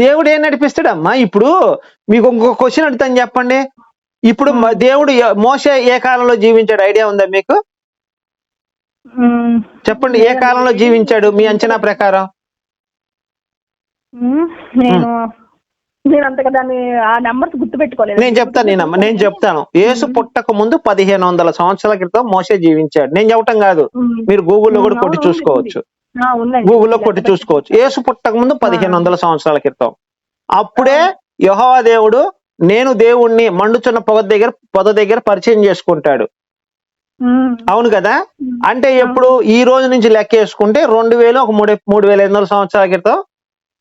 దేవుడు ఏం నడిపిస్తాడమ్మా? ఇప్పుడు మీకు ఇంకొక క్వశ్చన్ అడుగుతాను చెప్పండి. ఇప్పుడు దేవుడు మోసే ఏ కాలంలో జీవించాడు? ఐడియా ఉందా మీకు? చెప్పండి ఏ కాలంలో జీవించాడు? మీ అంచనా ప్రకారం. నేను నేను అంతగా దాన్ని ఆ నెంబర్స్ గుర్తు పెట్టుకోలేదు నేను చెప్తాను నేను నేను చెప్తాను. యేసు పుట్టక ముందు పదిహేను వందల సంవత్సరాల క్రితం మోసే జీవించాడు. నేను చెప్పటం కాదు. మీరు గూగుల్లో కూడా కొట్టి చూసుకోవచ్చు. గూగుల్లో కొట్టి చూసుకోవచ్చు. యేసు పుట్టక ముందు పదిహేను వందల సంవత్సరాల క్రితం. అప్పుడే యెహోవా దేవుడు నేను దేవుణ్ణి మండుచున్న పొగ దగ్గర పొద దగ్గర పరిచయం చేసుకుంటాడు. అవును కదా? అంటే ఎప్పుడు ఈ రోజు నుంచి లెక్క వేసుకుంటే రెండు వేలు ఒక మూడు మూడు వేల ఎనిమిది వందల సంవత్సరాల క్రితం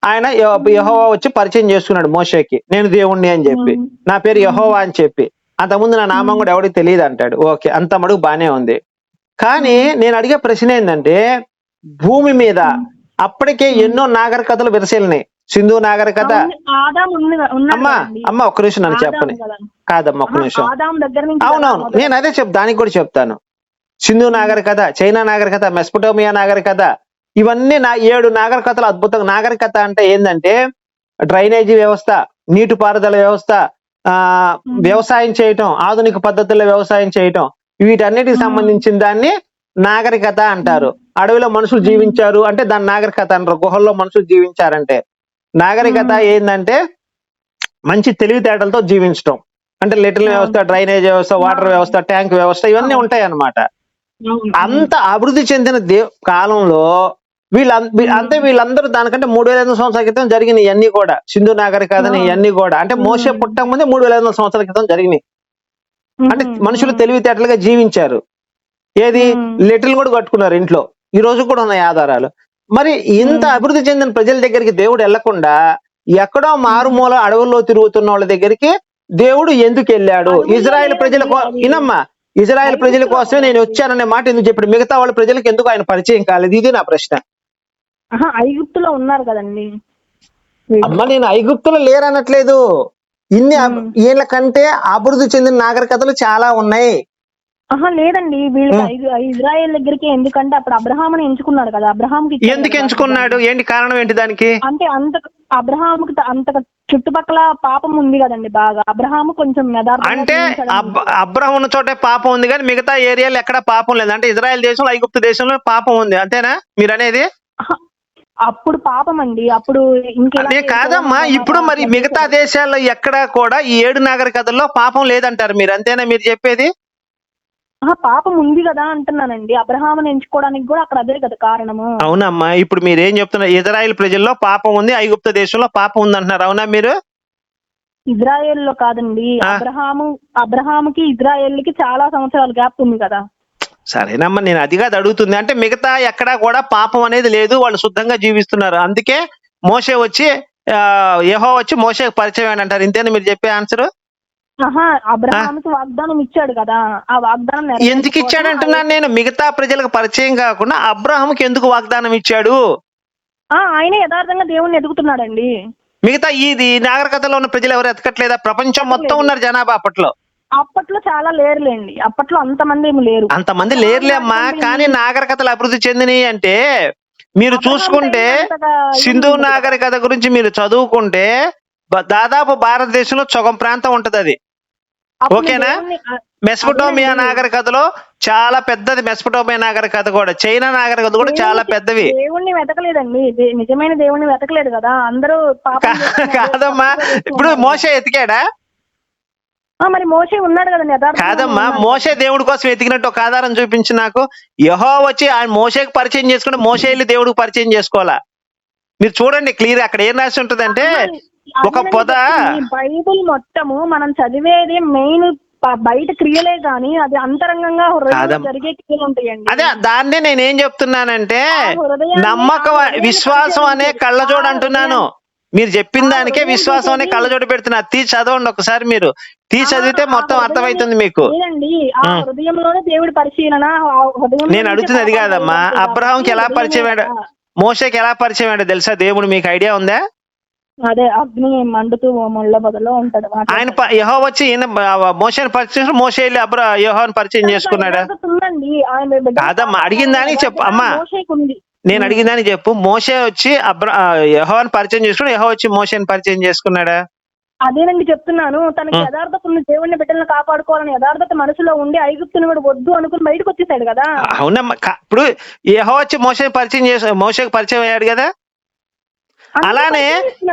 ఆయన యెహో- యెహోవా వచ్చి పరిచయం చేసుకున్నాడు మోషేకి. నేను దేవుణ్ణి అని చెప్పి. నా పేరు యెహోవా అని చెప్పి. అంతకుముందు నా నామం కూడా ఎవరికి తెలియదు అంటాడు. ఓకే అంత మడుగు బానే ఉంది. కానీ నేను అడిగే ప్రశ్న ఏంటంటే భూమి మీద అప్పటికే ఎన్నో నాగరికతలు విరసిల్లినాయి సింధు నాగరికత. అమ్మా. అమ్మ ఒక్క నిమిషం నన్ను చెప్పని. కదా. కాదమ్మా ఒక్క ఆహా, నిమిషం. అవునవును నేను అదే చెప్ దానికి కూడా చెప్తాను. సింధు నాగరికత చైనా నాగరికత మెస్పటోమియా నాగరికత ఇవన్నీ నా ఏడు నాగరికతలు అద్భుతంగా నాగరికత అంటే ఏంటంటే డ్రైనేజీ వ్యవస్థ నీటిపారుదల వ్యవస్థ ఆ వ్యవసాయం చేయటం ఆధునిక పద్ధతుల్లో వ్యవసాయం చేయటం. వీటన్నిటికి సంబంధించిన దాన్ని నాగరికత అంటారు. అడవిలో మనుషులు జీవించారు అంటే దాని నాగరికత అంటారు. గుహల్లో మనుషులు జీవించారంటే. నాగరికత ఏంటంటే మంచి తెలివితేటలతో జీవించటం. అంటే లిటిల్ వ్యవస్థ డ్రైనేజ్ వ్యవస్థ వాటర్ వ్యవస్థ ట్యాంక్ వ్యవస్థ ఇవన్నీ ఉంటాయి అన్నమాట. అంత అభివృద్ధి చెందిన దే కాలంలో వీళ్ళ అంతే వీళ్ళందరూ దానికంటే మూడు వేల ఐదు వందల సంవత్సరాల క్రితం జరిగినాయి ఇవన్నీ కూడా. సింధు నాగరికతని ఇవన్నీ కూడా. అంటే మోసే పుట్టక ముందే మూడు వేల ఐదు వందల సంవత్సరాల క్రితం జరిగినాయి. అంటే మనుషులు తెలివితేటలుగా జీవించారు. ఏది. లిటిల్ కూడా కట్టుకున్నారు ఇంట్లో. ఈ రోజు కూడా ఉన్నాయి ఆధారాలు. మరి ఇంత అభివృద్ధి చెందిన ప్రజల దగ్గరికి దేవుడు వెళ్ళకుండా ఎక్కడో మారుమూల అడవుల్లో తిరుగుతున్న వాళ్ళ దగ్గరికి దేవుడు ఎందుకు వెళ్ళాడు? ఇజ్రాయెల్ ప్రజల. వినమ్మా ఇజ్రాయెల్ ప్రజల కోసమే నేను వచ్చాననే మాట ఎందుకు చెప్పాడు? మిగతా వాళ్ళ ప్రజలకు ఎందుకు ఆయన పరిచయం కాలేదు? ఇది నా ప్రశ్న. ఐగుప్తులో ఉన్నారు కదండి. అమ్మ నేను ఐగుప్తులో లేరనట్లేదు. ఇన్ని అబ్- వీళ్ళ కంటే అభివృద్ధి చెందిన నాగరికతలు చాలా ఉన్నాయి. ఆహా లేదండి. వీళ్ళకి ఐగు- ఇజ్రాయెల్ దగ్గరికి ఎందుకంటే అప్పుడు అబ్రహాముని ఎంచుకున్నాడు కదా. ఇచ్చాడు ఎందుకు. ఎంచుకున్నాడు? ఏంటి కారణం ఏంటి దానికి? అంటే అంత అబ్రహాముకి త- అంత చుట్టుపక్కల పాపం ఉంది కదండి బాగా. అబ్రహాము కొంచెం అంటే అబ్రహం ఉన్న చోటే పాపం ఉంది కానీ మిగతా ఏరియాలో ఎక్కడ పాపం లేదు. అంటే ఇజ్రాయెల్ దేశంలో ఐగుప్తు దేశంలో పాపం ఉంది. అంతేనా? మీరు అనేది అప్పుడు పాపం అండి. అప్పుడు అదే కాదమ్మా. ఇప్పుడు మరి మిగతా దేశాల్లో ఎక్కడ కూడా ఈ ఏడు నాగరికతల్లో పాపం లేదంటారు మీరు. అంతేనా మీరు చెప్పేది? పాపం ఉంది కదా అంటున్నానండి. అబ్రహాముని ఎంచుకోవడానికి కూడా అక్కడ అదే కదా కారణము. అవునమ్మా ఇప్పుడు మీరు ఏం చెప్తున్నారు? ఇజ్రాయెల్ ప్రజల్లో పాపం ఉంది ఐగుప్తు దేశంలో పాపం ఉంది అంటున్నారు అవునా మీరు? ఇజ్రాయెల్లో కాదండి. ఆ. అబ్రహాము అబ్రహాముకి ఇజ్రాయెల్కి చాలా సంవత్సరాల గ్యాప్ ఉంది కదా. సరేనమ్మా నేను అది కాదు అడుగుతుంది. అంటే మిగతా ఎక్కడా కూడా పాపం అనేది లేదు. వాళ్ళు శుద్ధంగా జీవిస్తున్నారు. అందుకే మోసే వచ్చి యహో వచ్చి మోసే పరిచయం అని అంటారు ఇంతేనా మీరు చెప్పే ఆన్సర్? ఆహా అబ్రహాముకి వాగ్దానం ఇచ్చాడు కదా. ఆ వాగ్దానం ఎందుకు నెరవేర్చుకోవడం ఇచ్చాడంటున్నాను నేను? మిగతా ప్రజలకు పరిచయం కాకుండా అబ్రహాంకి ఎందుకు వాగ్దానం ఇచ్చాడు? ఆ, ఆయనే యథార్థంగా దేవుణ్ణి ఎదుగుతున్నాడండి. మిగతా ఇది నాగరికతలో ఉన్న ప్రజలు ఎవరు ఎతకట్లేదా? ప్రపంచం మొత్తం ఉన్నారు జనాభా అప్పట్లో. అప్పట్లో చాలా లేరులేండి. అప్పట్లో అంతమంది ఏమి లేరు. అంతమంది లేరులే అమ్మా. కానీ నాగరికతలు అభివృద్ధి చెందినాయి అంటే మీరు చూసుకుంటే సింధు. నాగరికత గురించి మీరు చదువుకుంటే దాదాపు భారతదేశంలో సగం ప్రాంతం ఉంటది అది ఓకేనా? మెస్పటోమియా. నాగరికతలో చాలా పెద్దది మెస్పటోమియా నాగరికత కూడా. చైనా నాగరికత కూడా చాలా పెద్దవి. దేవుణ్ణి వెతకలేదండి. నిజమైన దేవుణ్ణి వెతకలేదు కదా. అందరూ కాదమ్మా. ఇప్పుడు మోసే ఎతికాడా? మరి మోసే ఉన్నాడు కదండి కాదమ్మా. మోసే దేవుడి కోసం ఎతికినట్టు ఒక ఆధారం చూపించి నాకు. యహో వచ్చి ఆయన మోసేకి పరిచయం చేసుకుంటే మోసే వెళ్ళి దేవుడికి పరిచయం చేసుకోవాలా? మీరు చూడండి క్లియర్ అక్కడ ఏం రాసి ఉంటదంటే ఒక పొద. బైబిల్ మొత్తము మనం చదివేది మెయిన్ బయట క్రియలే గాని అది అంతరంగంగా. జరిగే క్రియలు ఉంటాయండి. అదే దాన్నే నేనేం చెప్తున్నానంటే నమ్మకం విశ్వాసం అనే కళ్ళజోడు అంటున్నాను. మీరు చెప్పిన దానికే విశ్వాసం అనే చూసేది- కళ్ళజోడు పెడుతున్నా. తీ చదవండి ఒకసారి మీరు. తీ చదివితే మొత్తం అర్థమవుతుంది మీకు. దేవుడి పరిశీలన నేను అడుగుతుంది అది కాదమ్మా. అబ్రహాంకి ఎలా పరిచయం? మోసేకి ఎలా పరిచయం తెలుసా? దేవుడు మీకు ఐడియా ఉందా? అదే అగ్ని మండుతూ ముళ్ళ బదులో ఉంటాడు. ఆయన ప- యెహోవా వచ్చి ఈయన మోసేని పరిచయం మోసే వెళ్ళి అబ్రా యెహోవాని పరిచయం చేసుకున్నాడా? ఉందండి ఆయన బిడ్డ- కాదమ్మా, అడిగిన దానికి చెప్పు, అమ్మా. మోషేకు ఉంది. నేను అడిగిందని చెప్పు. మోసే వచ్చి అబ్ర యహోని పరిచయం చేసుకుని యహో వచ్చి మోసేని పరిచయం చేసుకున్నాడా? అదేనండి చెప్తున్నాను. తనకి ఉం. యథార్థత ఉన్న దేవుడిని బిడ్డలను కాపాడుకోవాలని యథార్థత మనసులో ఉండి ఐగుప్తుని కూడా వద్దు అనుకుని బయటకు వచ్చేసాడు కదా. అవునమ్మా. కా- ఇప్పుడు యహో వచ్చి మోసే పరిచయం చేసి మోసేకి పరిచయం అయ్యాడు కదా? అలానే.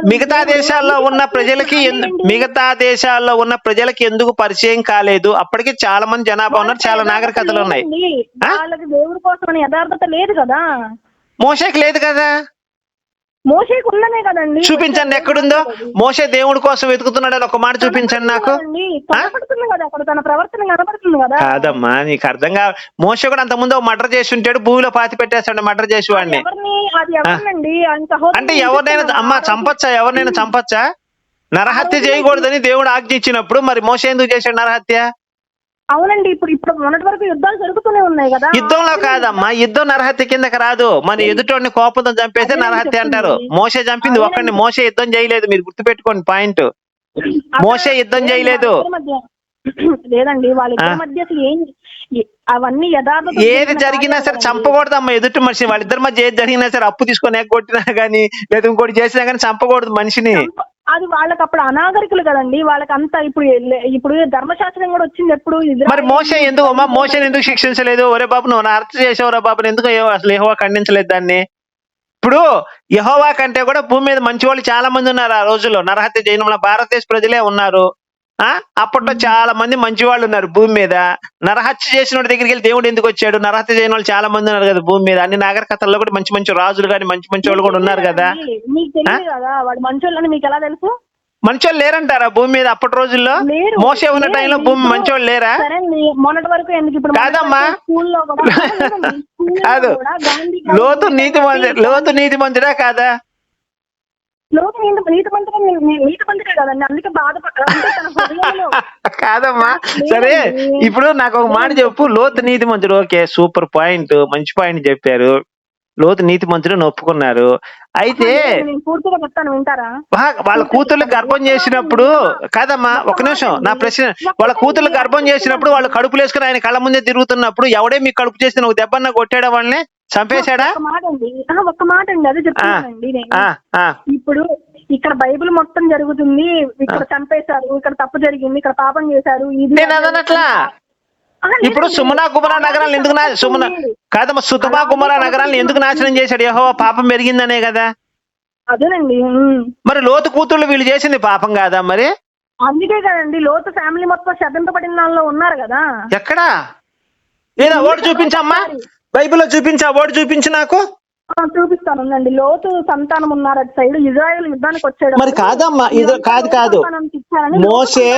మిగతా దేశాల్లో ఉన్న ప్రజలకి. మిగతా దేశాల్లో ఉన్న ప్రజలకి ఎందుకు పరిచయం కాలేదు అప్పటికి చాలా మంది జనాభా ఉన్నారు చాలా నాగరికతలు ఉన్నాయి దేవుడి కోసం యథార్థత లేదు కదా మోసేకి లేదు కదా మోసేకి ఉందనే కదండి. చూపించండి ఎక్కడుందో. మోసే దేవుడి కోసం వెతుకుతున్నాడు. అని ఒక మాట చూపించండి నాకు. కనపడుతుంది కదండి. కనపడుతుంది కదా అక్కడ తన ప్రవర్తన కనపడుతుంది కదా. కాదమ్మా నీకు అర్థం కా మోస కూడా అంత ముందు మర్డర్ చేసి ఉంటాడు. భూమిలో పాతి పెట్టేస్తాడు మర్డర్ చేసి వాడిని. అంటే ఎవరినైనా. అమ్మా చంపచ్చా? ఎవరినైనా చంపచ్చా? నరహత్య చేయకూడదని దేవుడు ఆజ్ఞ ఇచ్చినప్పుడు మరి మోస ఎందుకు చేశాడు నరహత్య? అవునండి ఇప్పుడు ఇప్పుడు మొన్నటి వరకు యుద్ధాలు జరుగుతూనే ఉన్నాయి కదా. యుద్ధంలో కాదమ్మా యుద్ధం నరహత్య కిందకి రాదు. మన ఎదుటోడిని కోపంతో చంపేస్తే నరహత్య. అంటారు. మోసే చంపింది ఒక్కడిని. మోసే యుద్ధం చేయలేదు. మీరు గుర్తుపెట్టుకోండి పాయింట్. మోసే యుద్ధం లేదు, చేయలేదు. లేదండి వాళ్ళిద్దరి ఆ. మధ్య అసలు ఏం అవన్నీ ఏది జరిగిన సరే కార్యాలు చంపకూడదమ్మా ఎదుటి మనిషి. వాళ్ళిద్దరి మధ్య ఏది జరిగినా సరే అప్పు తీసుకొని ఎగ్గొట్టినా గానీ లేదా ఇంకోటి చేసినా గానీ చంపకూడదు మనిషిని. అది వాళ్ళకి అప్పుడు అనాగరికులు కదండి. వాళ్ళకి అంత ఇప్పుడు ఇప్పుడు ధర్మశాస్త్రం కూడా వచ్చింది ఎప్పుడు మరి మోషన్ ఎందుకు అమ్మా? ఎందుకు శిక్షించలేదు? ఒరే బాబు నువ్వు నా అర్థం చేసావురా బాబు ఎందుకు అసలు యెహోవా ఖండించలేదు దాన్ని? ఇప్పుడు యహోవా కంటే కూడా భూమి మీద మంచి వాళ్ళు చాలా మంది ఉన్నారు ఆ రోజుల్లో. నరహత్య చేయడం భారతదేశ ప్రజలే ఉన్నారు. అప్పట్లో చాలా మంది మంచి వాళ్ళు ఉన్నారు భూమి మీద. నరహత్య చేసిన దగ్గరికి వెళ్ళి దేవుడు ఎందుకు వచ్చాడు? నరహత్య చేయని వాళ్ళు చాలా మంది ఉన్నారు కదా భూమి మీద. అన్ని నాగరికతల్లో కూడా మంచి మంచి రాజులు కానీ మంచి మంచి వాళ్ళు కూడా ఉన్నారు కదా. మీకు ఎలా తెలుసు? మంచోళ్ళు లేరంటారా భూమి మీద అప్పటి రోజుల్లో. మోసే ఉన్న. టైంలో భూమి మంచోళ్ళు లేరా? మొన్నటి వరకు ఎందుకు ఇప్పుడు కాదమ్మా. కాదు. లోతు నీతి మంది లోతు నీతి మందిరా కాదా? నీతి కదండి. అందుకే కాదమ్మా. సరే ఇప్పుడు నాకు ఒక మాట చెప్పు. లోతు నీతి మంత్రుడు ఓకే సూపర్ పాయింట్. మంచి పాయింట్ చెప్పారు. లోతు నీతి మంత్రుడు ఒప్పుకున్నారు అయితే నేను పూర్తిగా చెప్తాను వింటారా? వా- వాళ్ళ కూతుర్లు గర్భం చేసినప్పుడు కాదమ్మా ఒక నిమిషం నా ప్రశ్న వాళ్ళ కూతుర్లు గర్భం చేసినప్పుడు వాళ్ళు కడుపులు వేసుకుని ఆయన కళ్ళ ముందే తిరుగుతున్నప్పుడు ఎవడే మీ కడుపు చేసిన ఒక దెబ్బన్న కొట్టాడా వాళ్ళని? చంపేశాడా? ఒక మాట అండి. ఆ, ఒక్క మాట అండి అదే చెప్తున్నానండి నేను. ఆ, ఆ. ఇప్పుడు ఇక్కడ బైబిల్ మొత్తం జరుగుతుంది. ఇక్కడ చంపేశారు ఇక్కడ తప్పు జరిగింది ఇక్కడ పాపం చేశారు. ఇది నేను అదనట్లా ఆహా, ఇప్పుడు. సుమనా కుమరా నగరాలను ఎందుకు నా సుమన కాదమ్మా సుతమా కుమరా నగరాలను ఎందుకు నాశనం చేశాడు? యహో పాపం పెరిగిందనే కదా. అదేనండి. మరి లోతు కూతుళ్ళు వీళ్ళు చేసింది పాపం కాదా మరి? అందుకే కదండి లోతు ఫ్యామిలీ మొత్తం శపింపబడిన దానిలో ఉన్నారు కదా. ఎక్కడా? ఏదో ఓటు చూపించమ్మా. బైబిల్లో చూపించా ఓటు చూపించు నాకు. చూపిస్తాను ఉండండి. లోతు సంతానం ఉన్నారు అటు సైడ్ ఇజ్రాయెల్ యుద్ధానికి వచ్చాడు. మరి కాదమ్మా ఇది కాదు కాదు. మోసే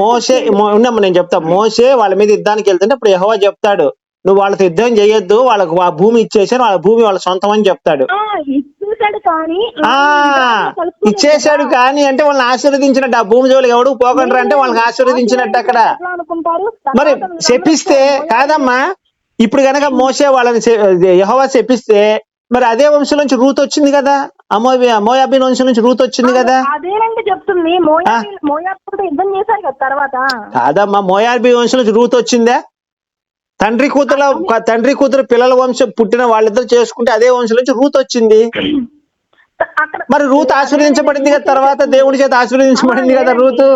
మోసే మో- ఉండమ్మా నేను చెప్తా. మోసే వాళ్ళ మీద యుద్ధానికి వెళ్తుంటే ఇప్పుడు యహోవా చెప్తాడు నువ్వు వాళ్ళతో యుద్ధం చేయొద్దు వాళ్ళకు ఆ భూమి ఇచ్చేసారు వాళ్ళ భూమి వాళ్ళ సొంతం అని చెప్తాడు. ఇచ్చేసాడు కానీ ఇచ్చేసాడు కానీ అంటే వాళ్ళని ఆశీర్వదించినట్టు ఆ భూమి జోలికి ఎవడు పోకుండా అంటే వాళ్ళకి ఆశీర్వదించినట్టు అక్కడ. మరి శపిస్తే కాదమ్మా ఇప్పుడు గనక మోసే వాళ్ళని యహోవా శపిస్తే మరి అదే వంశం నుంచి రూత్ వచ్చింది కదా? అమోబి మోయాబిన్ వంశం నుంచి రూత్ వచ్చింది కదా? అదేనండి చెప్తుంది. యుద్ధం చేశారు కదా తర్వాత? కాదమ్మా మోయాబి వంశం నుంచి రూత్ వచ్చిందా. తండ్రి కూతురు తండ్రి కూతురు పిల్లల వంశం పుట్టిన వాళ్ళిద్దరు చేసుకుంటే అదే వంశం నుంచి రూత్ వచ్చింది. అక్కడ మరి రూత్ ఆశీర్వదించబడింది కదా తర్వాత? దేవుడి చేత ఆశీర్వదించబడింది కదా రూతు?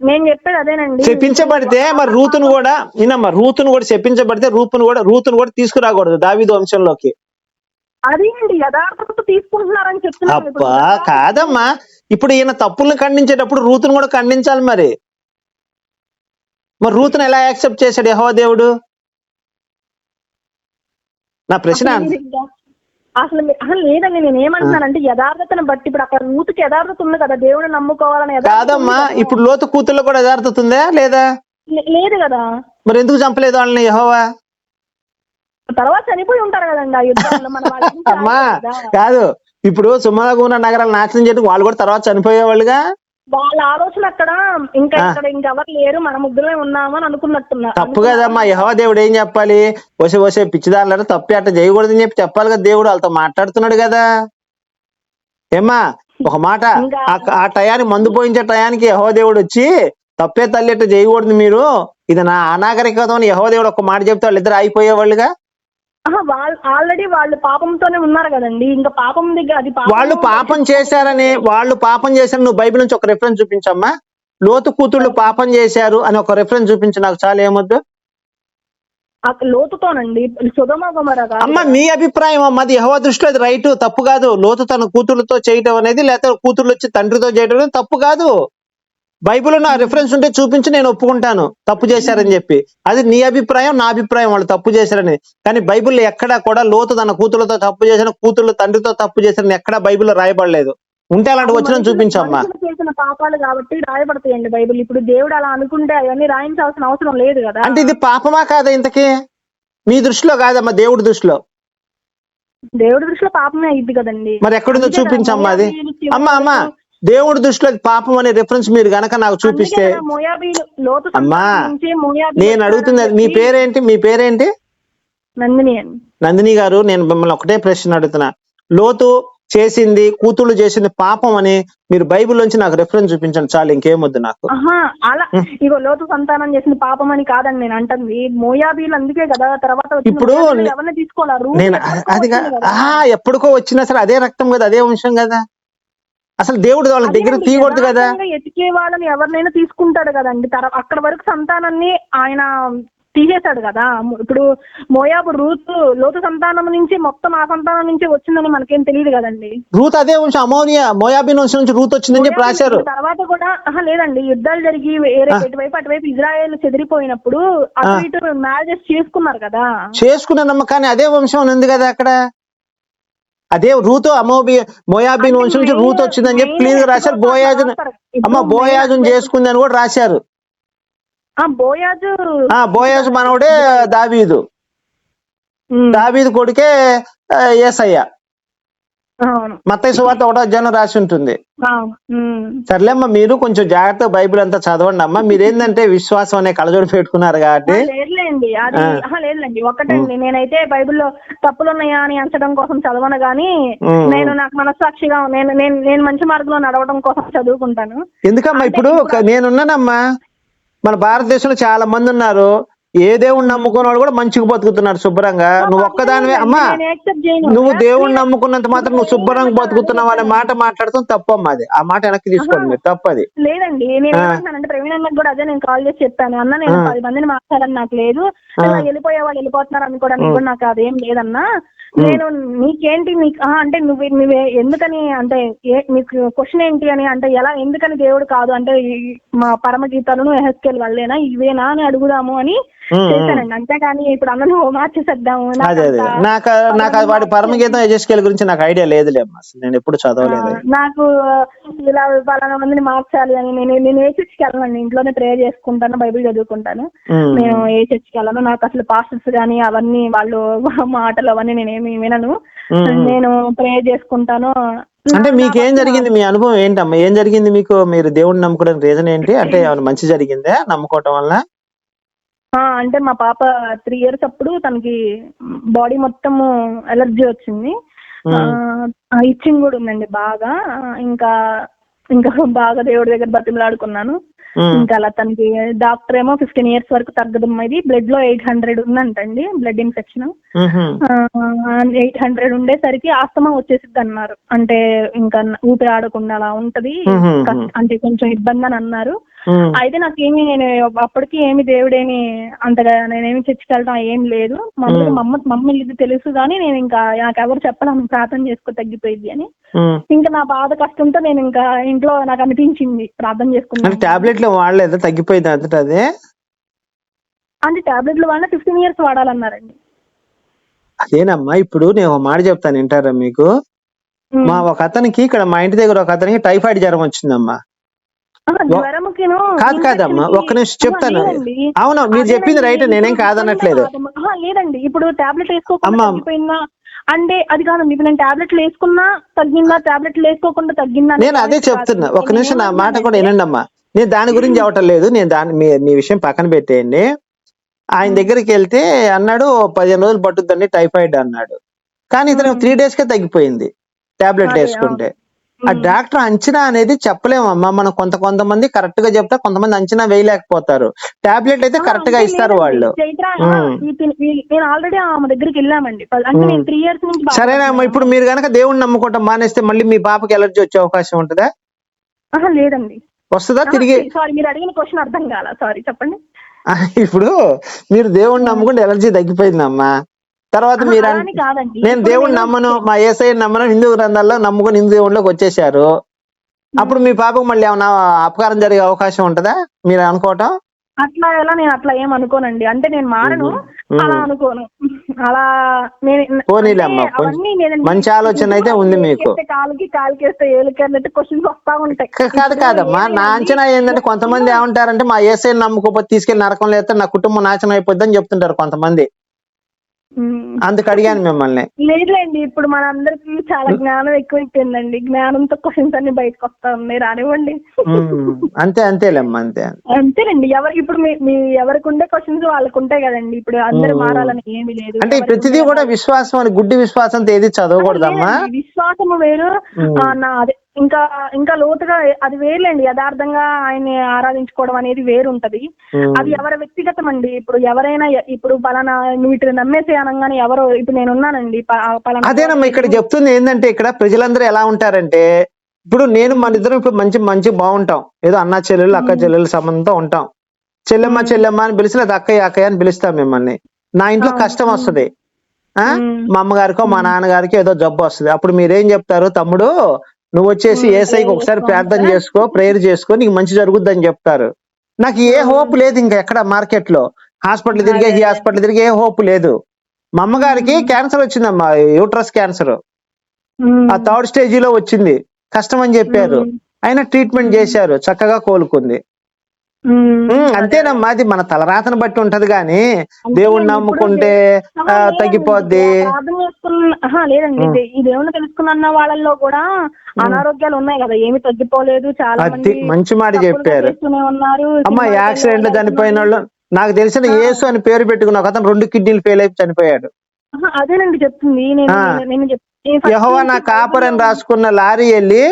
నేను చెప్పేది అదేనండి. శపించబడితే మరి రూతును కూడా వినమ్మా రూతును కూడా శపించబడితే రూపును కూడా రూతును కూడా తీసుకురాకూడదు దావీదు వంశంలోకి. అదేనండి యథార్థత తీసుకుంటున్నారని చెప్తున్నాను ఇప్పుడు. అబ్బా కాదమ్మా. ఇప్పుడు ఈయన తప్పుల్ని ఖండించేటప్పుడు రూతును కూడా ఖండించాలి మరి. మరి రూతును ఎలా యాక్సెప్ట్ చేశాడు యహో దేవుడు? నా ప్రశ్న. అసలు అసలు లేదండి నేను ఏమంటున్నానంటే యథార్థతను బట్టి ఇప్పుడు అక్కడ రూతుకి యథార్థత ఉంది కదా దేవుడు నమ్ముకోవాలని కాదమ్మా కదా. ఇప్పుడు లోతు కూతుర్లో కూడా యథార్థత ఉందా లేదా? లేదు కదా. మరి ఎందుకు చంపలేదు వాళ్ళని యహోవా? తర్వాత చనిపోయి ఉంటారు కదండి అమ్మా కదా. ఇప్పుడు సుమలగుణ నగరాలు నాశనం చేయడానికి వాళ్ళు కూడా తర్వాత చనిపోయేవాళ్ళుగా? వాళ్ళ ఆలోచన అక్కడ ఇంకా. ఇక్కడ ఇంకెవరు లేరు మన ముగ్గురమే ఉన్నామని అనుకున్నట్టున్నారు. తప్పు కదమ్మా యహో దేవుడు ఏం చెప్పాలి? వసే వసే పిచ్చిదారులను తప్పి అట్లా చేయకూడదని చెప్పి చెప్పాలి కదా దేవుడు వాళ్ళతో మాట్లాడుతున్నాడు కదా. ఏమ్మా ఒక మాట ఆ- టయానికి మందు పోయించే టయానికి యహో దేవుడు వచ్చి తప్పే తల్లి అట్లా చేయకూడదు మీరు. ఇది నా అనాగరికత అని యహో దేవుడు ఒక మాట చెప్తే వాళ్ళిద్దరు వాళ్ళు ఆల్రెడీ వాళ్ళు పాపంతోనే ఉన్నారు కదండి. ఇంకా పాపం దగ్గర అది వాళ్ళు పాపం చేశారని వాళ్ళు పాపం చేశారు నువ్వు బైబిల్ నుంచి ఒక రెఫరెన్స్ చూపించమ్మా. లోతు కూతుళ్ళు పాపం చేశారు అని ఒక రెఫరెన్స్ చూపించు నాకు చాలా ఏమొద్దు. లోతుతోనండి. అమ్మ మీ అభిప్రాయం అమ్మ అది యెహోవా దృష్టిలో అది రైట్ తప్పు కాదు. లోతు తన కూతురుతో చేయటం అనేది లేకపోతే కూతుర్లు వచ్చి తండ్రితో చేయటం అనేది తప్పు కాదు. బైబిల్లో నా రిఫరెన్స్ ఉంటే చూపించి నేను ఒప్పుకుంటాను. తప్పు చేశారని చెప్పి. అది నీ అభిప్రాయం నా అభిప్రాయం. వాళ్ళు తప్పు చేశారని. కానీ బైబిల్లో ఎక్కడా కూడా లోతు తన కూతురుతో తప్పు చేసిన కూతుర్లు తండ్రితో తప్పు చేశారని ఎక్కడా బైబిల్లో రాయబడలేదు. ఉంటే అలాంటి వచ్చిన చూపించమ్మా. చేసిన పాపాలు కాబట్టి రాయబడతాయండి బైబిల్. ఇప్పుడు దేవుడు అలా అనుకుంటే అవన్నీ రాయించాల్సిన అవసరం లేదు కదా. అంటే ఇది పాపమా కాదా ఇంతకీ? మీ దృష్టిలో కాదమ్మా దేవుడి దృష్టిలో. దేవుడి దృష్టిలో పాపమే అయింది కదండి. మరి ఎక్కడుందో చూపించమ్మా అది. అమ్మా అమ్మా. దేవుడి దృష్టిలో పాపం అనే రిఫరెన్స్ మీరు గనక నాకు చూపిస్తే అమ్మా, నేను అడుగుతుంది. మీ పేరేంటి? మీ పేరేంటి? నందిని నందిని గారు నేను మిమ్మల్ని ఒకటే ప్రశ్న అడుగుతున్నా. లోతు చేసింది కూతుళ్ళు చేసింది పాపం అని మీరు బైబిల్ నుంచి నాకు రెఫరెన్స్ చూపించండి చాలు ఇంకేమొద్దు నాకు. అలా ఇగో లోతు సంతానం చేసిన పాపం అని కాదండి నేను అంటుంది. మోయాబీలు అందుకే కదా తర్వాత ఇప్పుడు ఎవరిని తీసుకోవాలా? నేను అది ఎప్పటికో వచ్చినా సరే అదే రక్తం కదా అదే వంశం కదా. అసలు దేవుడు వాళ్ళ దగ్గర తీయకూడదు కదా? ఎతికే వాళ్ళని ఎవరినైనా తీసుకుంటాడు కదండి. తర అక్కడ వరకు సంతానాన్ని ఆయన తీసేశాడు కదా. ఇప్పుడు మోయాబు రూతు లోతు సంతానం నుంచి మొత్తం ఆ సంతానం నుంచి వచ్చిందని మనకేం తెలియదు కదండి. రూత్ అదే వంశం అమోనియా మోయాబిన్ వంశం నుంచి రూత్ వచ్చిందని చెప్పి మోయాబు రాశారు. తర్వాత కూడా లేదండి యుద్ధాలు జరిగి వేరే. ఇటువైపు అటువైపు ఇజ్రాయెల్ చెదిరిపోయినప్పుడు అటు ఇటు మ్యారేజెస్ చేసుకున్నారు కదా. చేసుకున్నానమ్మ కానీ అదే వంశం ఉంది కదా అక్కడ? అదే రూతో అమోబి మోయాబిన్ వంశం నుంచి రూత్ వచ్చిందని చెప్పి క్లీన్గా రాశారు. రాస్తారు. అమ్మ main చేసుకుంది అని కూడా రాశారు. బోయాజు ఆ బోయాజు మనవడే దావీదు. దావీదు కొడుకే ఆ, యేసయ్య అవును. మత్తయి సువార్త ఒకటో అధ్యాయం రాసి ఉంటుంది. సర్లేమ్మ మీరు కొంచెం జాగ్రత్త బైబిల్ అంతా చదవండి అమ్మ. మీరేందంటే విశ్వాసం అనే కళజోడు పెట్టుకున్నారు కాబట్టి. లేదులేండి. అది లేదులేండి. ఒకటండి. నేనైతే బైబిల్లో తప్పులు ఉన్నాయా అని అంచడం కోసం చదవను గానీ. నేను నాకు మనస్సాక్షిగా నేను నేను నేను మంచి మార్గంలో నడవడం కోసం చదువుకుంటాను. ఎందుకమ్మా ఇప్పుడు నేనున్నానమ్మా. మన భారతదేశంలో చాలా మంది ఉన్నారు. ఏ దేవుణ్ణి నమ్ముకున్న వాళ్ళు కూడా మంచిగా బతుకుతున్నారు శుభ్రంగా. నువ్వు ఒక్కదానివే. అమ్మా నువ్వు దేవుణ్ణి నమ్ముకున్నంత మాత్రం నువ్వు శుభ్రంగా బతుకుతున్నావు అనే మాట మాట్లాడతాం తప్పమ్మా అది. ఆ మాట వెనక్కి తీసుకోండి మీరు తప్పది. లేదండి నేను ప్రవీణ్ అన్నకు కూడా అదే నేను కాల్ చేసి చెప్పాను. అన్న నేను. పది మందిని మార్చాలని నాకు లేదు. వెళ్ళిపోయే వాళ్ళు వెళ్ళిపోతున్నారు అనుకోవడానికి కూడా నాకు అదేం లేదన్నా. నేను నీకేంటి నీకు అంటే నువ్వు నువ్వే ఎందుకని అంటే ఏ నీకు క్వశ్చన్ ఏంటి అని అంటే ఎలా ఎందుకని దేవుడు కాదు అంటే ఈ- మా పరమ గీతాలను ఎహెస్కేల్ వాళ్ళేనా ఇవేనా అని అడుగుదాము అని. చేశానండి. అంతేగాని ఇప్పుడు అందరూ మార్చేసేద్దాము నాకు నాకు వాడి పరమగీతం గురించి నాకు ఐడియా లేదులే అమ్మా. అసలు నేను ఎప్పుడు చదవలేదు. నాకు ఇలా పలానా మందిని మార్చాలి అని నేను నేను ఏ చర్చికి వెళ్ళనండి. ఇంట్లోనే ప్రేయర్ చేసుకుంటాను బైబిల్ చదువుకుంటాను. నేను ఏ చర్చికి వెళ్ళను. నాకు అసలు పాస్టర్స్ కానీ అవన్నీ వాళ్ళు మాటలు అవన్నీ నేనేమి వినను. నేను ప్రేయర్ చేసుకుంటాను. అంటే మీకేం జరిగింది? మీ అనుభవం ఏంటమ్మా? ఏం జరిగింది మీకు? మీరు దేవుడిని నమ్ముకోవడానికి రీజన్ ఏంటి? అంటే ఏమైనా మంచి జరిగిందా నమ్ముకోవటం వల్ల ఆ, అంటే మా పాప త్రీ ఇయర్స్ అప్పుడు తనకి బాడీ మొత్తము ఎలర్జీ వచ్చింది. ఇచ్చింగ్ కూడా ఉందండి బాగా. ఇంకా ఇంకా బాగా దేవుడి దగ్గర బతిమలాడుకున్నాను. ఇంకా అలా తనకి డాక్టర్ ఏమో ఫిఫ్టీన్ ఇయర్స్ వరకు తగ్గదమ్మా ఇది. బ్లడ్లో ఎయిట్ హండ్రెడ్ ఉందంటండి బ్లడ్ ఇన్ఫెక్షన్. ఎయిట్ హండ్రెడ్ ఉండేసరికి ఆస్తమా వచ్చేసిద్ది అన్నారు. అంటే ఇంకా ఊపిరి ఆడకుండా అలా ఉంటది. అంటే కొంచెం ఇబ్బంది అని అన్నారు. అయితే నాకేమి నేను అప్పటికి ఏమి దేవుడేమి అంతగా నేనేమి చర్చికెళ్ళడం ఏం లేదు. మామూలుగా మా అమ్మ మమ్మీ ఇది తెలుసు కానీ నేను ఇంకా నాకు ఎవరు చెప్పాలని ప్రార్థన చేసుకో తగ్గిపోయింది అని. ఇంకా నా బాధ కష్టంతో నేను ఇంకా ఇంట్లో నాకు అనిపించింది ప్రార్థన చేసుకున్నాను టాబ్లెట్లు వాడలేదా? తగ్గిపోయింది అంతటా అదే? అంటే టాబ్లెట్లు వాడినా ఫిఫ్టీన్ ఇయర్స్ వాడాలన్నారండి. అదేనమ్మా ఇప్పుడు నేను ఒక మాట చెప్తాను వింటారా మీకు. మా ఒక అతనికి ఇక్కడ మా ఇంటి దగ్గర ఒక అతనికి టైఫాయిడ్ జ్వరం వచ్చిందమ్మా. కాదు కాదమ్మా ఒక్క నిమిషం చెప్తాను. అవును మీరు చెప్పింది రైట్ నేనేం కాదనట్లేదు. లేదండి. ఇప్పుడు టాబ్లెట్ వేసుకోకుండా అంటే అది కాదండి ఇప్పుడు నేను టాబ్లెట్లు వేసుకున్నా తగ్గిందా? టాబ్లెట్లు వేసుకోకుండా తగ్గిందా నేను అదే కాదు. చెప్తున్నా. ఒక నిమిషం నా మాట కూడా వినండి అమ్మా నేను దాని గురించి అవటం లేదు. నేను దాని మీ మీ విషయం పక్కన పెట్టేయండి. ఆయన దగ్గరికి వెళ్తే అన్నాడు "ఓ పదిహేను రోజులు పట్టుద్దండి టైఫాయిడ్ అన్నాడు. కానీ ఇతను. త్రీ డేస్ కే తగ్గిపోయింది టాబ్లెట్ వేసుకుంటే. ఆ డాక్టర్ అంచనా అనేది చెప్పలేమమ్మా. మనం కొంత కొంతమంది కరెక్ట్గా చెప్తా కొంతమంది అంచనా వేయలేకపోతారు. టాబ్లెట్ అయితే కరెక్ట్గా ఇస్తారు. వాళ్ళు. చైత్ర నేను ఆల్రెడీ ఆమె దగ్గరికి వెళ్ళామండి. అంటే నేను త్రీ ఇయర్స్ నుంచి సరేనా అమ్మా బాధపడుతున్నాను. ఇప్పుడు మీరు గనక దేవుణ్ణి నమ్ముకోవటం మానేస్తే మళ్ళీ మీ పాపకి ఎలర్జీ వచ్చే అవకాశం ఉంటుందా? లేదండి. వస్తుందా తిరిగి? సారీ మీరు అడిగిన క్వశ్చన్ అర్థం కాల? సారీ చెప్పండి. ఇప్పుడు మీరు దేవుణ్ణి నమ్ముకుంటే ఎలర్జీ తగ్గిపోయిందమ్మా. తర్వాత మీరు నేను నేను- నమ్మను మా ఏసఐ నమ్మను హిందూ గ్రంథాల్లో నమ్ముకుని హిందూ దేవుళ్ళకి వచ్చేసారు అప్పుడు మీ పాపకు మళ్ళీ ఏమన్నా అపకారం జరిగే అవకాశం ఉంటుందా మీరు అనుకోవటం అట్లా ఎలా నేను అట్లా ఏం అనుకోనండి అంటే నేను మారను. అలా అనుకోను అలా నేను. మంచి ఆలోచన అయితే ఉంది మీకు. కాలుకి కాలుకేస్తే ఏలికి అన్నట్టు క్వశ్చన్స్ వస్తా ఉంటాయి కాదు కాదమ్మా నా? అంచనా ఏంటంటే కొంతమంది ఏమంటారంటే మా ఏసఐ నమ్ముకోపోతే తీసుకెళ్ళి నరకం లేస్తే నా కుటుంబం నాశనం అయిపోద్ది అని చెప్తుంటారు కొంతమంది. అందుకు అడిగాను మిమ్మల్ని. లేదులేండి ఇప్పుడు మనందరికి చాలా జ్ఞానం ఎక్కువైపోయిందండి. జ్ఞానంతో క్వశ్చన్స్ అన్ని బయటకు వస్తా ఉన్నాయి రానివ్వండి అంతే అంతేలేమ్మా అంతే. అంతేనండి ఎవరు ఇప్పుడు మీ మీ ఎవరికి ఉండే క్వశ్చన్స్ వాళ్ళకు ఉంటాయి కదండి. ఇప్పుడు అందరు. మారాలని ఏమీ లేదు. అంటే ఎవరికి ప్రతిదీ కూడా విశ్వాసం అని గుడ్డి విశ్వాసంతో ఏది చదవకూడదమ్మా? విశ్వాసము వేరు. నా అదే ఇంకా ఇంకా లోతుగా అది వేరులేండి. యథార్థంగా ఆయన్ని ఆరాధించుకోవడం అనేది వేరు ఉంటది ఉమ్. అది ఎవరి వ్యక్తిగతం అండి ఇప్పుడు ఎవరైనా ఇప్పుడు పలానా నువ్వు ఇటు నమ్మేసి అనగానే ఎవరో ఇప్పుడు నేను ఉన్నానండి పలానా అదేనమ్మా ఇక్కడ చెప్తుంది ఏంటంటే ఇక్కడ ప్రజలందరూ ఎలా ఉంటారంటే ఇప్పుడు నేను మన ఇద్దరం ఇప్పుడు మంచి మంచి బాగుంటాం ఏదో అన్న చెల్లెలు అక్క చెల్లెలు సంబంధంతో ఉంటాం. చెల్లెమ్మ చెల్లెమ్మ అని పిలిచి లేదా అక్కయ్య అక్కయ్య అని పిలుస్తాం మిమ్మల్ని. నా ఇంట్లో. కష్టం వస్తది. మా అమ్మగారికో మా నాన్నగారికి ఏదో జబ్బు వస్తది. అప్పుడు మీరేం చెప్తారు? తమ్ముడు నువ్వు వచ్చేసి ఏసైకి ఒకసారి ప్రార్థన? చేసుకో ప్రేయర్ చేసుకో నీకు మంచి జరుగుద్ది అని చెప్తారు. నాకు ఏ హోప్ లేదు ఇంకా ఎక్కడ మార్కెట్లో హాస్పిటల్ తిరిగే ఈ హాస్పిటల్ తిరిగే ఏ హోప్ లేదు. మా అమ్మగారికి క్యాన్సర్ వచ్చిందమ్మా యూట్రస్ క్యాన్సర్. ఆ థర్డ్ స్టేజీలో వచ్చింది. కష్టం అని చెప్పారు. అయినా ట్రీట్మెంట్ చేశారు చక్కగా కోలుకుంది. అంతేనమ్మా అది మన తలరాతను బట్టి ఉంటది గాని దేవుణ్ణి నమ్ముకుంటే తగ్గిపోద్ది. లేదండి ఈ దేవుని తెలుసుకున్న వాళ్ళల్లో కూడా అనారోగ్యాలు ఉన్నాయి కదా ఏమి తగ్గిపోలేదు చాలా మంచి మాట చెప్పారు. అమ్మ యాక్సిడెంట్లో చనిపోయిన. వాళ్ళు నాకు తెలిసిన యేసు అని పేరు పెట్టుకున్న ఒక అతను రెండు కిడ్నీలు ఫెయిల్ అయిపోయి చనిపోయాడు. అదేనండి చెప్తుంది నేను యహోవా నా కాపర్ అని రాసుకున్న లారీ వెళ్ళి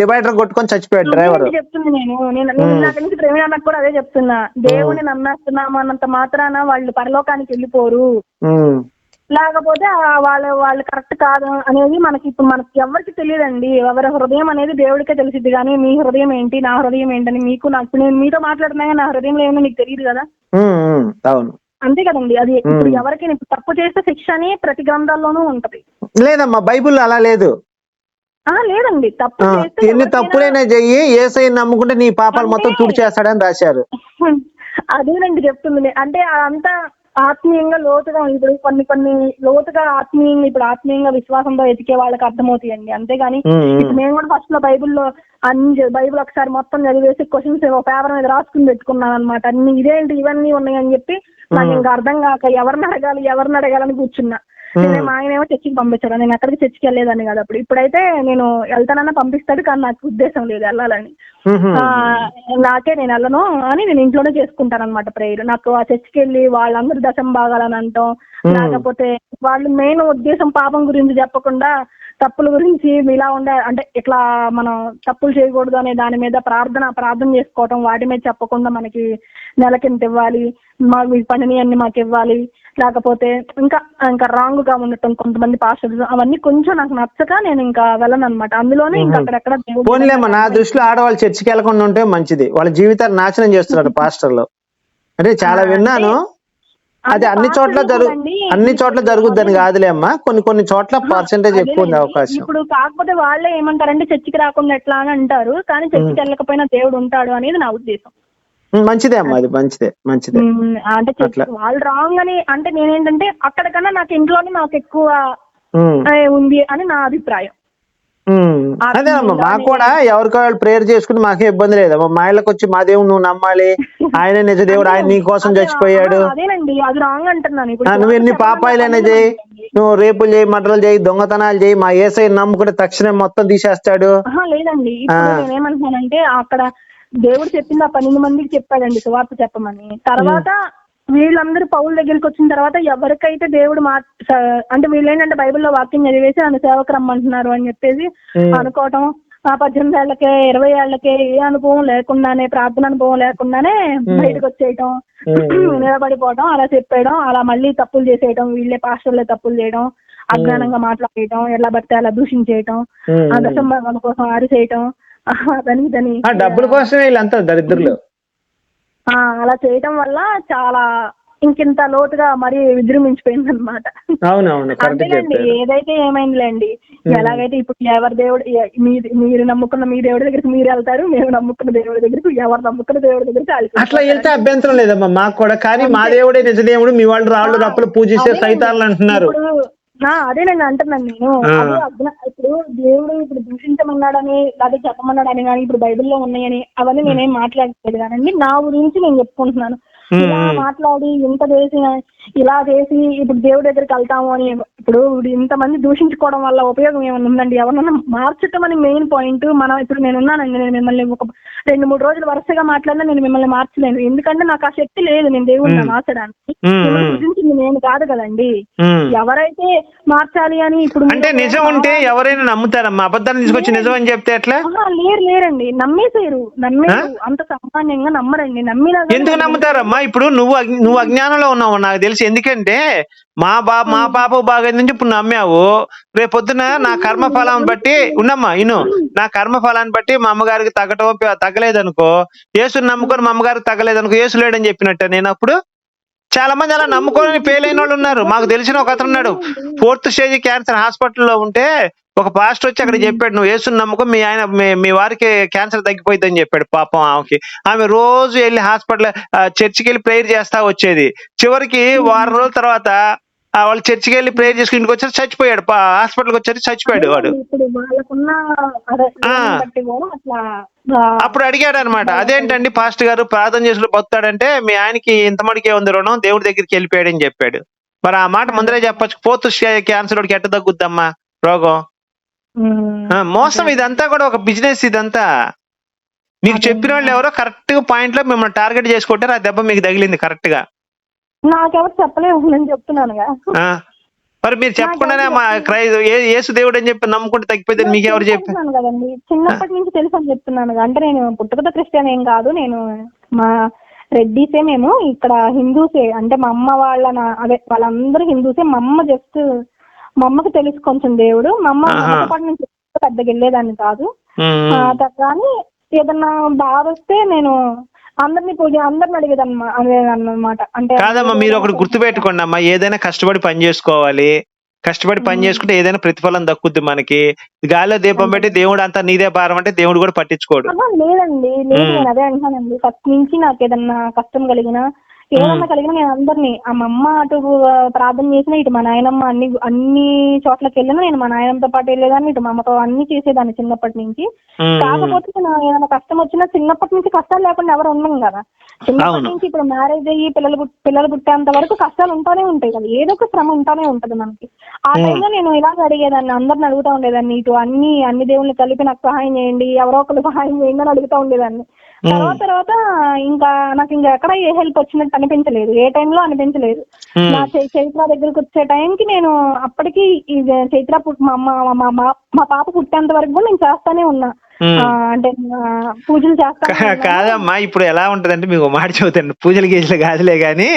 డివైడర్ కొట్టుకొని చచ్చిపోయాడు డ్రైవర్. చెప్తుంది నేను. నేను నేను ఉమ్. ఇందాక నుంచి ప్రవీణ్ అన్నకు కూడా అదే చెప్తున్నా. దేవుని నమ్మేస్తున్నాము అన్నంత మాత్రాన వాళ్ళు పరలోకానికి వెళ్ళిపోరు. లేకపోతే వాళ్ళ వాళ్ళు కరెక్ట్ కాదు అనేది మనకి ఇప్పుడు మనకి ఎవరికి తెలియదండి. ఎవరి హృదయం అనేది దేవుడికే తెలిసిద్ది. కానీ మీ హృదయం ఏంటి నా హృదయం ఏంటని మీకు నాకు నేను మీతో మాట్లాడుతున్నా నా హృదయంలో ఏమో నీకు తెలియదు కదా? అవును. అంతే కదండి. అది ఇప్పుడు. ఎవరికైనా తప్పు చేస్తే శిక్ష అని ప్రతి గ్రంథాల్లోనూ ఉంటది. లేదమ్మా బైబుల్ అలా లేదు. లేదండి. తప్పు ఎన్ని తప్పులైనా చెయ్యి ఏసై నమ్ముకుంటే నీ పాపాలు మొత్తం అంటే- తుడిచేస్తాడని రాశారు. అదేనండి చెప్తుంది అంటే అదంతా ఆత్మీయంగా లోతుగా ఇప్పుడు కొన్ని కొన్ని లోతుగా ఆత్మీయంగా ఇప్పుడు ఆత్మీయంగా విశ్వాసంతో ఎతికే వాళ్ళకి అర్థమవుతాయండి. అంతేగాని. ఇప్పుడు నేను కూడా ఫస్ట్లో బైబిల్లో అన్ని బైబిల్ ఒకసారి మొత్తం చదివేసి క్వశ్చన్స్ ఒక పేపర్ మీద రాసుకుని పెట్టుకున్నాను అనమాట అన్ని ఇదేంటి ఇవన్నీ ఉన్నాయని చెప్పి నాకు ఇంకా అర్థం కాక ఎవరిని అడగాలి ఎవరిని అడగాలని కూర్చున్నా. నేను మా ఆయన ఏమో చర్చికి పంపించాడు నేను ఎక్కడికి చర్చికి వెళ్ళలేదని కదా అప్పుడు. ఇప్పుడైతే నేను వెళ్తానన్నా పంపిస్తాడు కానీ నాకు ఉద్దేశం లేదు వెళ్ళాలని. నాకే నేను వెళ్ళను అని నేను ఇంట్లోనే చేసుకుంటాను అనమాట ప్రేయర్. నాకు ఆ చర్చికి వెళ్ళి వాళ్ళందరూ దశం బాగాలని అంటాం. లేకపోతే వాళ్ళు మెయిన్ ఉద్దేశం పాపం గురించి చెప్పకుండా తప్పుల గురించి ఇలా ఉండే అంటే ఇట్లా మనం తప్పులు చేయకూడదు అనే దాని మీద ప్రార్థన ప్రార్థన చేసుకోవటం వాటి మీద చెప్పకుండా మనకి నెలకింత ఇవ్వాలి. మా మీ పనిని అన్ని మాకు ఇవ్వాలి. లేకపోతే ఇంకా ఇంకా రాంగ్గా ఉండటం కొంతమంది పాస్టర్స్ అవన్నీ కొంచెం నాకు నచ్చక నేను ఇంకా వెళ్ళను అనమాట అందులోనే ఇంకా అక్కడెక్కడ పోనీలేమ్మా నా దృష్టిలో ఆడవాళ్ళు చర్చికి వెళ్ళకుండా ఉంటే మంచిది. వాళ్ళ జీవితాన్ని నాశనం చేస్తున్నారు పాస్టర్లు. అంటే చాలా విన్నాను. అది అన్ని చోట్ల జరుగు అన్ని చోట్ల జరుగుద్దని కాదులే అమ్మా. కొన్ని కొన్ని చోట్ల పర్సెంటేజ్ ఎక్కువ ఉంది. అవకాశం. ఇప్పుడు కాకపోతే వాళ్ళే ఏమంటారంటే చర్చికి రాకుండా ఎట్లా అని అంటారు. కానీ చర్చికి వెళ్ళకపోయినా దేవుడు ఉంటాడు అనేది నా ఉద్దేశం. మంచిదే అమ్మా అది మంచిదే మంచిదే. అంటే. వాళ్ళు రాంగ్ అని అంటే నేనేంటంటే అక్కడికన్నా నాకు ఇంట్లోనే నాకు ఎక్కువ ఉంది అని నా అభిప్రాయం. అదే అమ్మా మాకు కూడా ఎవరికి వాళ్ళు ప్రేయర్ చేసుకుని మాకేం ఇబ్బంది లేదు. అమ్మా మా ఇళ్ళకి వచ్చి మా దేవుడు నువ్వు నమ్మాలి ఆయన నిజ దేవుడు ఆయన నీ కోసం చచ్చిపోయాడు. ఆ, అదేనండి అది రాంగ్ అంటున్నాను ఇప్పుడు. ఆ, నువ్వు ఎన్ని పాపాయిలైనా చేయి. నువ్వు రేపులు చేయి మటలు చేయి దొంగతనాలు చేయి మా ఏసై నమ్ముకుంటే తక్షణం మొత్తం తీసేస్తాడు. లేదండి. నేనేమంటున్నానంటే అక్కడ దేవుడు చెప్పింది ఆ పన్నెండు మందికి చెప్పాడండి సువార్త చెప్పమని తర్వాత వీళ్ళందరూ పౌల దగ్గరికి వచ్చిన తర్వాత ఎవరికైతే దేవుడు మా అంటే వీళ్ళు ఏంటంటే బైబిల్లో వాక్యం చదివేసి నన్ను సేవకు రమ్మంటున్నారు అని చెప్పేసి. అనుకోవటం ఆ పద్దెనిమిది ఏళ్ళకే ఇరవై ఏళ్ళకే ఏ అనుభవం లేకుండానే ప్రార్థన అనుభవం లేకుండానే బయటకు వచ్చేయటం. నిలబడిపోవడం అలా చెప్పేయడం అలా మళ్ళీ తప్పులు చేసేయడం వీళ్ళే పాస్టర్లే తప్పులు చేయడం అజ్ఞానంగా మాట్లాడేయడం ఎలా పడితే అలా దూషించేయటం దశంభాగం కోసం అరిచేయటం దాని దాని ఆ డబ్బుల కోసమే వీళ్ళంతా దరిద్రులు. ఆ, అలా చేయటం వల్ల చాలా ఇంకింత లోతుగా మరీ విజృంభించిపోయింది అనమాట అంతేనండి ఏదైతే ఏమైందిలేండి ఎలాగైతే ఇప్పుడు ఎవరి దేవుడు మీరు నమ్ముకున్న మీ దేవుడి దగ్గరికి మీరు వెళ్తారు మేము నమ్ముకున్న దేవుడి దగ్గరికి ఎవరు నమ్ముకున్న దేవుడి దగ్గరికి అట్లా వెళ్తే అభ్యంతరం లేదమ్మా మాకు కూడా. కానీ మా దేవుడే నిజ దేవుడు మీ వాళ్ళు రాళ్ళు రప్పులు పూజిస్తే. సైతాన్లు అంటున్నారు. అదేనండి అంటున్నాను నేను. అదే ఇప్పుడు దేవుడు ఇప్పుడు దూషించమన్నాడని లేదా చెప్పమన్నాడని కానీ ఇప్పుడు బైబిల్లో ఉన్నాయని అవన్నీ నేనేం మాట్లాడలేదు కానండి. నా గురించి నేను చెప్పుకుంటున్నాను. ఇలా. మాట్లాడి ఇంత చేసి ఇలా చేసి ఇప్పుడు దేవుడి దగ్గరికి వెళ్తాము అని ఇప్పుడు ఇంతమంది దూషించుకోవడం వల్ల ఉపయోగం ఏమైనా ఉందండి? ఎవరన్నా మార్చటం అని మెయిన్ పాయింట్ మనం ఇప్పుడు నేను ఉన్నానండి నేను మిమ్మల్ని ఒక రెండు మూడు రోజులు వరుసగా మాట్లాడినా నేను మిమ్మల్ని మార్చలేను. ఎందుకంటే నాకు ఆ శక్తి లేదు నేను దేవుడిని. మార్చడానికి. నేను కాదు కదండి. ఎవరైతే మార్చాలి అని ఇప్పుడు అంటే నిజం ఉంటే ఎవరైనా నమ్ముతారమ్మా అబద్ధాన్ని తీసుకొచ్చి నిజం అని చెప్తే ఎట్లా? లేరు లేరండి. నమ్మేసేరు నమ్మేరు. అంత సామాన్యంగా నమ్మరండి. నమ్మినా ఎందుకు నమ్ముతారమ్మా? ఇప్పుడు నువ్వు నువ్వు అజ్ఞానంలో ఉన్నావు నాకు తెలిసి. ఎందుకంటే మా బా మా పాప బాగా నుంచి ఇప్పుడు నమ్మావు. రేపు పొద్దున నా కర్మ ఫలాన్ని బట్టి ఉన్నమ్మా ఇను. నా కర్మ ఫలాన్ని బట్టి మా అమ్మగారికి తగ్గటం తగ్గలేదనుకో. యేసుని నమ్ముకొని మా అమ్మగారికి తగ్గలేదనుకో యేసు లేడని చెప్పినట్ట. నేను అప్పుడు చాలా మంది అలా నమ్ముకొని ఫెయిల్ అయిన వాళ్ళు ఉన్నారు. మాకు తెలిసిన ఒక అతను ఉన్నాడు. ఫోర్త్ స్టేజ్ క్యాన్సర్ హాస్పిటల్లో ఉంటే ఒక పాస్టర్ వచ్చి అక్కడ చెప్పాడు నువ్వు వేసుని నమ్ముకో మీ ఆయన మీ- వారికి క్యాన్సర్ తగ్గిపోయిందని చెప్పాడు. పాపం ఆమెకి. ఆమె రోజు వెళ్ళి హాస్పిటల్ చర్చికి వెళ్ళి ప్రేయర్ చేస్తా వచ్చేది. చివరికి వారం రోజుల తర్వాత వాళ్ళు చర్చికి వెళ్ళి ప్రేయర్ చేసుకుని ఇంటికి వచ్చి చచ్చిపోయాడు. హాస్పిటల్కి వచ్చేసి చచ్చిపోయాడు వాడు. అప్పుడు అడిగాడు అనమాట అదేంటండి పాస్టర్ గారు ప్రార్థన చేసుకుని బతాడంటే మీ ఆయనకి ఇంత మడికే ఉంది రుణం దేవుడి దగ్గరికి వెళ్ళిపోయాడని చెప్పాడు. మరి ఆ మాట ముందరే చెప్పొచ్చు. పోతు క్యాన్సర్ వాడికి ఎట్ట తగ్గుద్దమ్మా? రోగం. మోసం ఇదంతా కూడా ఒక బిజినెస్ ఇదంతా. మీకు చెప్పిన వాళ్ళు ఎవరో కరెక్ట్గా పాయింట్లో మిమ్మల్ని టార్గెట్ చేసుకుంటారు. ఆ దెబ్బ మీకు తగిలింది కరెక్ట్గా నాకెవరు చెప్పలేము నేను చెప్తున్నానుగా. మరి మీరు చెప్పకుండానే మా క్రై ఏ- యేసు దేవుడు అని చెప్పి నమ్ముకుంటే తగ్గిపోతే మీకు ఎవరు చెప్పి? చెప్తున్నాను కదండి. చిన్నప్పటి నుంచి తెలుసు అని చెప్తున్నాను అంటే నేను పుట్టుకతో క్రిస్టియన్ ఏం కాదు. నేను మా రెడ్డిసే మేము. ఇక్కడ హిందూసే. అంటే మా అమ్మ వాళ్ళ అదే వాళ్ళందరూ హిందూసే. మా అమ్మ జస్ట్ మా అమ్మకి తెలుసు కొంచెం దేవుడు. మా అమ్మ ఆహా. నాతో పాటు నుంచి పెద్దగా వెళ్ళేదాన్ని కాదు. కానీ ఏదన్నా బాధ వస్తే నేను అందరిని పూజ అందరిని అడిగేదన్నమా అన్నమాట అంటే కాదమ్మా మీరు ఒకటి గుర్తు పెట్టుకోండి అమ్మా. ఏదైనా కష్టపడి పని చేసుకోవాలి. కష్టపడి పని చేసుకుంటే ఏదైనా ప్రతిఫలం దక్కుద్ది మనకి. గాలిలో దీపం పెట్టి దేవుడు అంతా నీదే భారం అంటే దేవుడు కూడా పట్టించుకోడు. లేదండి లేదు. నేను అదే అంటున్నానండి. ఫస్ట్ నుంచి నాకు ఏదన్నా కష్టం కలిగినా ఏదన్నా కలిగినా నేను అందరినీ ఆ మా అమ్మ అటు ప్రార్థన చేసినా ఇటు మా నాయనమ్మ అన్ని అన్ని చోట్లకి వెళ్ళినా నేను మా నాయనమ్మతో పాటు వెళ్ళేదాన్ని ఇటు మా అమ్మతో అన్ని చేసేదాన్ని చిన్నప్పటి నుంచి. కాకపోతే నేను ఏదైనా కష్టం వచ్చినా చిన్నప్పటి నుంచి కష్టాలు లేకుండా ఎవరు ఉన్నాం కదా. చిన్నప్పటి. నుంచి ఇప్పుడు మ్యారేజ్ అయ్యి పిల్లలు పిల్లలు పుట్టేంత వరకు కష్టాలు ఉంటానే ఉంటాయి కదా. ఏదో ఒక శ్రమ ఉంటానే ఉంటది మనకి. ఆ. టైంలో నేను ఇలాగ అడిగేదాన్ని. అందరిని అడుగుతా ఉండేదాన్ని. ఇటు అన్ని అన్ని దేవుళ్ళు కలిపి నాకు సహాయం చేయండి ఎవరో ఒకరు సహాయం చేయండి అని అడుగుతా ఉండేదాన్ని. తర్వాత తర్వాత ఇంకా నాకు ఇంకా ఎక్కడ ఏ హెల్ప్ వచ్చినట్టు అనిపించలేదు. ఏ టైంలో అనిపించలేదు. నా చైత్ర దగ్గరికి వచ్చే టైంకి నేను అప్పటికి చైత్ర మా మా పాప పుట్టేంత వరకు కూడా నేను చేస్తానే ఉన్నా. అంటే పూజలు ఉన్నాను. కాదమ్మా ఇప్పుడు ఎలా ఉంటదంటే మీకు మాట చెబుతాను. పూజలు గీజలు కాదులే గాని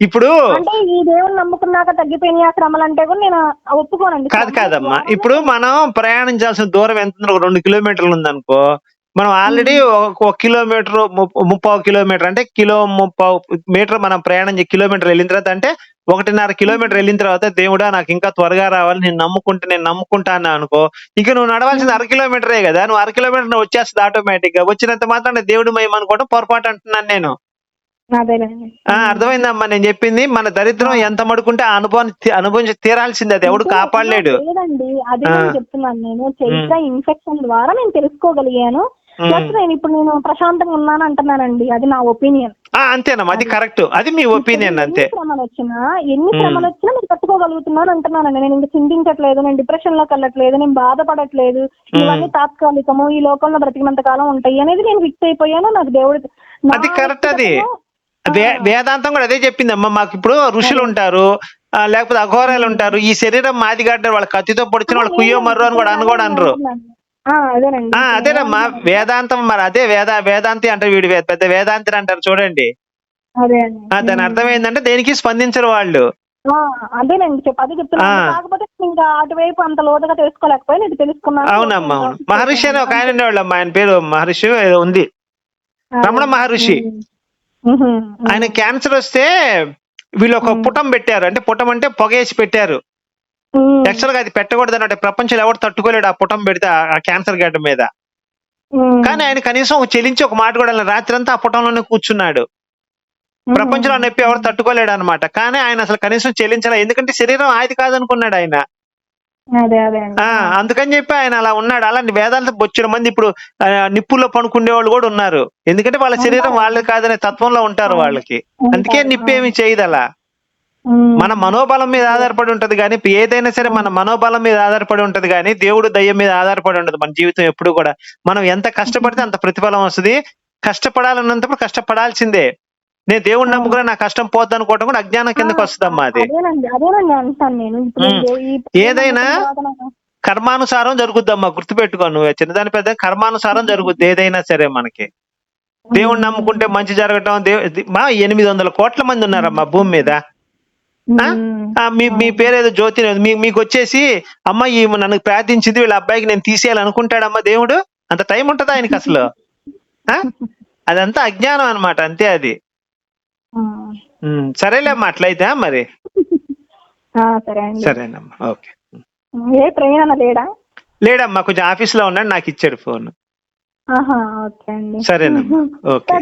ఇప్పుడు అంటే ఈ దేవుని నమ్ముకున్నాక తగ్గిపోయినాయి ఆ శ్రమలు అంటే కూడా నేను ఒప్పుకోనండి. కాదు కాదమ్మా. ఇప్పుడు మనం ప్రయాణించాల్సిన దూరం ఎంత ఒక రెండు కిలోమీటర్లు ఉందనుకో మనం ఆల్రెడీ ఒక కిలోమీటర్ ముప్పావు కిలోమీటర్ అంటే కిలో ముప్పావు మీటర్ మనం ప్రయాణం చే- కిలోమీటర్ వెళ్ళిన తర్వాత అంటే ఒకటిన్నర కిలోమీటర్ వెళ్ళిన తర్వాత దేవుడా నాకు ఇంకా త్వరగా రావాలి నేను నమ్ముకుంటే నేను నమ్ముకుంటా అన్నా అనుకో. ఇక నువ్వు నడవాల్సింది అర కిలోమీటరే కదా నువ్వు అర కిలోమీటర్ వచ్చేస్తుంది ఆటోమేటిక్గా వచ్చినంత మాత్రం దేవుడు మయం అనుకోవడం పొరపాటు అంటున్నాను నేను. అర్థమైందమ్మా నేను చెప్పింది. మన దరిద్రం ఎంత మడుకుంటే తీ- అనుభవించి తీరాల్సింది అది. ఎవడు కాపాడలేడు. లేదండి. అదే చెప్తున్నాను. నేను ఇన్ఫెక్షన్ ద్వారా నేను తెలుసుకోగలిగాను. ప్లస్ నేను ఇప్పుడు నేను ప్రశాంతంగా ఉన్నాను అంటున్నానండి. అది నా ఒపీనియన్ అంతేనమ్మా అది కరెక్ట్ అది మీ ఒపీనియన్ అంతే. శ్రమలు వచ్చినా ఎన్ని శ్రమలు వచ్చినా నేను తట్టుకోగలుగుతున్నాను అంటున్నానండి. నేను ఇంకా చింతించట్లేదు నేను డిప్రెషన్లోకి వెళ్ళట్లేదు నేను బాధపడట్లేదు. ఇవన్నీ తాత్కాలికము ఈ లోకంలో బ్రతికినంత కాలం ఉంటాయి అనేది నేను ఫిక్స్ అయిపోయాను. నాకు దేవుడు అది correct అది. వేదాంతం కూడా అదే చెప్పింది అమ్మ మాకు ఇప్పుడు ఋషులు ఉంటారు లేకపోతే అఘోరాలు ఉంటారు. ఈ శరీరం మాది గడ్డ వాళ్ళ కత్తితో పొడిచిన వాళ్ళు కుయ్యో మర్రు అని కూడా అని కూడా అనరు. అదేనండి. అదేనమ్మా. వేదాంతం మరి అదే వేద వేదాంతి అంటే వీడు పెద్ద వేదాంతి అంటారు చూడండి. అదే దాని అర్థం ఏంటంటే దేనికి స్పందించరు వాళ్ళు. ఆ, అదేనండి. చెప్ప అదే. కాకపోతే ఇంకా అటువైపు అంత లోతుగా తెలుసుకోలేకపోయినా ఇది తెలుసుకున్నాను అవునమ్మా అవును. మహర్షి అని ఒక ఆయన ఉండేవాళ్ళు ఆయన పేరు మహర్షి ఏదో ఉంది. రమణ మహర్షి. ఆయన క్యాన్సర్ వస్తే వీళ్ళు ఒక పుటం పెట్టారు. అంటే పుటం అంటే పొగేసి పెట్టారు. యాక్చువల్గా అది పెట్టకూడదు అంటే ప్రపంచంలో ఎవరు తట్టుకోలేడు ఆ పుటం పెడితే ఆ- క్యాన్సర్ గడ్డ మీద. కానీ ఆయన కనీసం చెలించి ఒక మాట కూడా అనలేదు. రాత్రంతా ఆ పుటంలోనే కూర్చున్నాడు. ప్రపంచంలో నొప్పి ఎవరు తట్టుకోలేడు అనమాట కానీ ఆయన అసలు కనీసం చెల్లించలే ఎందుకంటే శరీరం ఆది కాదనుకున్నాడు ఆయన. అందుకని చెప్పి ఆయన అలా ఉన్నాడు. అలాంటి వేదాలతో బొచ్చిన మంది ఇప్పుడు నిప్పుల్లో పనుకునే వాళ్ళు కూడా ఉన్నారు. ఎందుకంటే వాళ్ళ శరీరం వాళ్ళది కాదనే తత్వంలో ఉంటారు వాళ్ళకి. అందుకే నిప్పు ఏమి చేయదు అలా. మన మనోబలం మీద ఆధారపడి ఉంటది కానీ ఇప్పుడు ఏదైనా సరే మన మనోబలం మీద ఆధారపడి ఉంటది కానీ దేవుడు దయ్యం మీద ఆధారపడి ఉండదు మన జీవితం ఎప్పుడు కూడా. మనం ఎంత కష్టపడితే అంత ప్రతిఫలం వస్తుంది. కష్టపడాలన్నంతప్పుడు కష్టపడాల్సిందే. నేను దేవుడిని నమ్ముకున్నా నా కష్టం పోద్ది అనుకోవటం కూడా అజ్ఞానం కిందకి వస్తుందమ్మా అది. ఏదైనా కర్మానుసారం జరుగుద్దమ్మా గుర్తుపెట్టుకో నువ్వు. చిన్నదాని పెద్ద కర్మానుసారం జరుగుద్ది ఏదైనా సరే మనకి. దేవుణ్ణి నమ్ముకుంటే మంచి జరగటం దేవు మా ఎనిమిది వందల కోట్ల మంది ఉన్నారమ్మా భూమి మీద. మీ మీ పేరేదో జ్యోతి మీ మీకు వచ్చేసి అమ్మ ఈ నన్ను ప్రార్థించింది వీళ్ళ అబ్బాయికి నేను తీసేయాలి అనుకుంటాడమ్మా దేవుడు? అంత టైం ఉంటుందా ఆయనకి అసలు? ఆ? అదంతా అజ్ఞానం అన్నమాట అంతే అది. సరేలేమ్మా అట్లయితే మరి. సరేనమ్మా ఓకే. ఏ ట్రైన్ అన్న లేడా? లేడమ్మా కొంచెం ఆఫీస్లో ఉన్నాడు నాకు ఇచ్చాడు ఫోన్. సరేనమ్మా ఓకే.